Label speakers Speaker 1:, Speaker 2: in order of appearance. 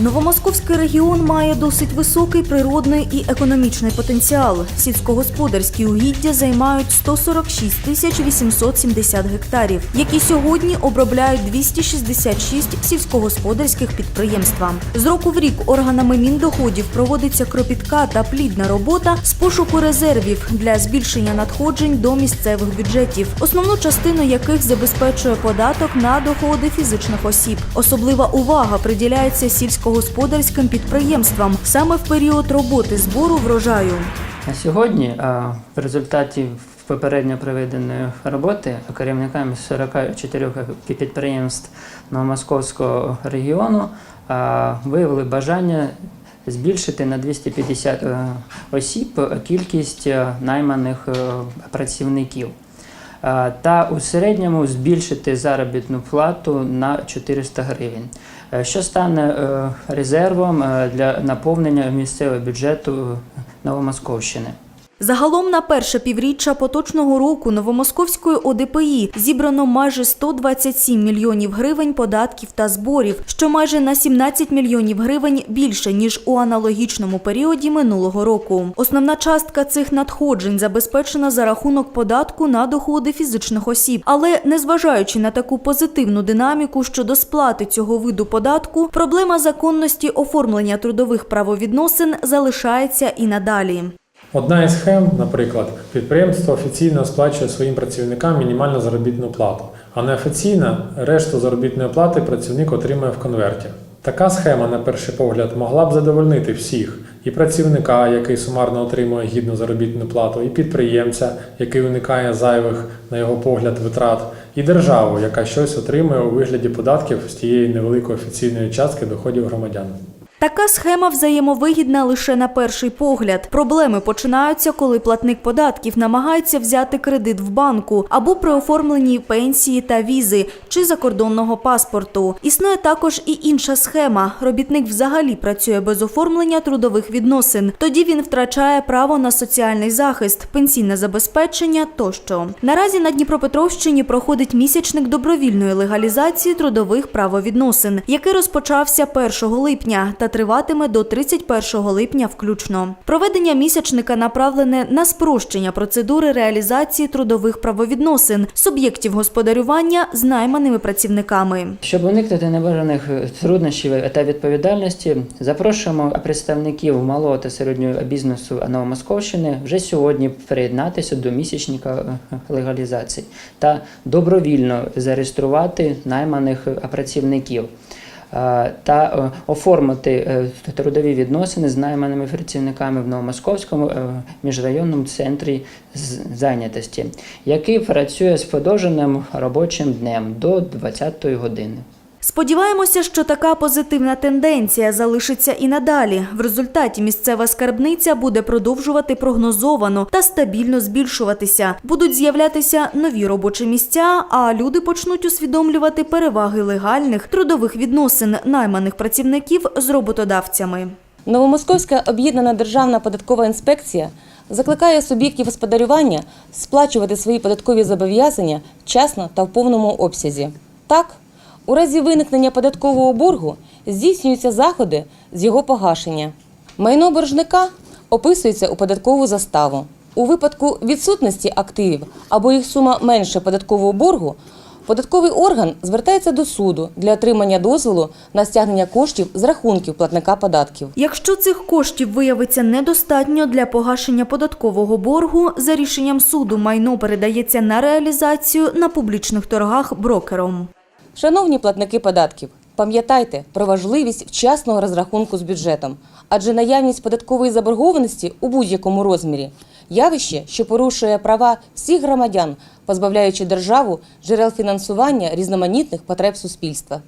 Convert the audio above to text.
Speaker 1: Новомосковський регіон має досить високий природний і економічний потенціал. Сільськогосподарські угіддя займають 146 тисяч 870 гектарів, які сьогодні обробляють 266 сільськогосподарських підприємств. З року в рік органами міндоходів проводиться кропітка та плідна робота з пошуку резервів для збільшення надходжень до місцевих бюджетів, основну частину яких забезпечує податок на доходи фізичних осіб. Особлива увага приділяється сільськогосподарським підприємствам саме в період роботи збору врожаю.
Speaker 2: Сьогодні в результаті попередньо проведеної роботи керівниками 44 підприємств Новомосковського регіону виявили бажання збільшити на 250 е, осіб кількість е, найманих е, працівників. Е, Та у середньому збільшити заробітну плату на 400 гривень, е, що стане е, резервом для наповнення місцевого бюджету Новомосковщини.
Speaker 1: Загалом на перше півріччя поточного року Новомосковської ОДПІ зібрано майже 127 мільйонів гривень податків та зборів, що майже на 17 мільйонів гривень більше ніж у аналогічному періоді минулого року. Основна частка цих надходжень забезпечена за рахунок податку на доходи фізичних осіб. Але незважаючи на таку позитивну динаміку щодо сплати цього виду податку, проблема законності оформлення трудових правовідносин залишається і надалі.
Speaker 3: Одна із схем, наприклад, підприємство офіційно сплачує своїм працівникам мінімальну заробітну плату, а неофіційно решту заробітної плати працівник отримує в конверті. Така схема, на перший погляд, могла б задовольнити всіх: і працівника, який сумарно отримує гідну заробітну плату, і підприємця, який уникає зайвих, на його погляд, витрат, і державу, яка щось отримує у вигляді податків з тієї невеликої офіційної частки доходів громадян.
Speaker 1: Така схема взаємовигідна лише на перший погляд. Проблеми починаються, коли платник податків намагається взяти кредит в банку або при оформленні пенсії та візи чи закордонного паспорту. Існує також і інша схема. Робітник взагалі працює без оформлення трудових відносин. Тоді він втрачає право на соціальний захист, пенсійне забезпечення тощо. Наразі на Дніпропетровщині проходить місячник добровільної легалізації трудових правовідносин, який розпочався 1 липня та триватиме до 31 липня включно. Проведення місячника направлене на спрощення процедури реалізації трудових правовідносин суб'єктів господарювання з найманими працівниками.
Speaker 2: Щоб уникнути небажаних труднощів та відповідальності, запрошуємо представників малого та середнього бізнесу Новомосковщини вже сьогодні приєднатися до місячника е, легалізації та добровільно зареєструвати найманих працівників. Та оформити е, трудові відносини з найманими працівниками в Новомосковському е, міжрайонному центрі зайнятості, який працює з подовженим робочим днем до 20-ї години.
Speaker 1: Сподіваємося, що така позитивна тенденція залишиться і надалі. В результаті місцева скарбниця буде продовжувати прогнозовано та стабільно збільшуватися. Будуть з'являтися нові робочі місця, а люди почнуть усвідомлювати переваги легальних трудових відносин найманих працівників з роботодавцями.
Speaker 4: Новомосковська об'єднана державна податкова інспекція закликає суб'єктів господарювання сплачувати свої податкові зобов'язання вчасно та в повному обсязі. Так, у разі виникнення податкового боргу здійснюються заходи з його погашення. Майно боржника описується у податкову заставу. У випадку відсутності активів або їх сума менше податкового боргу, податковий орган звертається до суду для отримання дозволу на стягнення коштів з рахунків платника податків.
Speaker 1: Якщо цих коштів виявиться недостатньо для погашення податкового боргу, за рішенням суду майно передається на реалізацію на публічних торгах брокером.
Speaker 4: Шановні платники податків, пам'ятайте про важливість вчасного розрахунку з бюджетом, адже наявність податкової заборгованості у будь-якому розмірі явище, що порушує права всіх громадян, позбавляючи державу джерел фінансування різноманітних потреб суспільства.